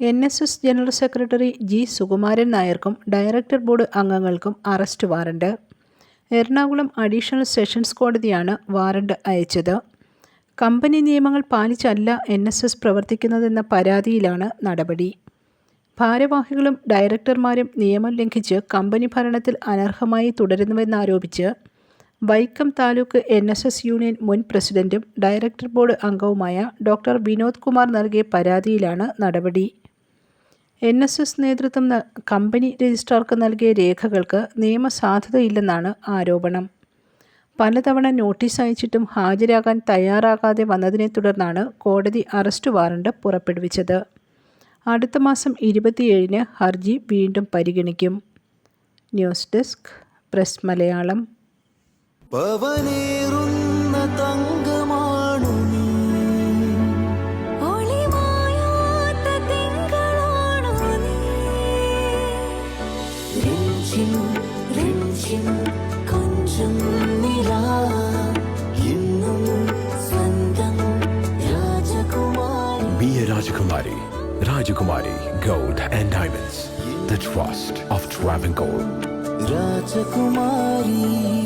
N S S general secretary G Sukumaran നായർക്കും director board അംഗങ്ങൾക്കും arrest warrant. Ernakulam additional sessions കോടതിയാണ് warrant അയച്ചത്. Company നിയമങ്ങൾ പാലിച്ചല്ല N S S പ്രവർത്തിക്കുന്നതെന്ന പരാതിയിലാണ് നടപടി. ഭാരവാഹികളും ഡയറക്ടർമാരും നിയമം ലംഘിച്ച് കമ്പനി ഭരണത്തിൽ അനർഹമായി തുടരുന്നുവെന്നാരോപിച്ച് Vaikom taluk N S S union മുൻ പ്രസിഡന്റും ഡയറക്ടർ ബോർഡ് അംഗവുമായ ഡോക്ടർ വിനോദ് കുമാർ നൽകിയ പരാതിയിലാണ് നടപടി. എൻ എസ് എസ് നേതൃത്വം കമ്പനി രജിസ്ട്രാർക്ക് നൽകിയ രേഖകൾക്ക് നിയമസാധുതയില്ലെന്നാണ് ആരോപണം. പലതവണ നോട്ടീസ് അയച്ചിട്ടും ഹാജരാകാൻ തയ്യാറാകാതെ വന്നതിനെ തുടർന്നാണ് കോടതി അറസ്റ്റ് വാറണ്ട് പുറപ്പെടുവിച്ചത്. അടുത്ത മാസം ഇരുപത്തിയേഴിന് ഹർജി വീണ്ടും പരിഗണിക്കും. News desk press Malayalam. be 情，人情，看着你啦。Rajakumari, Rajakumari, Gold and Diamonds, the trust of Travancore. Rajakumari.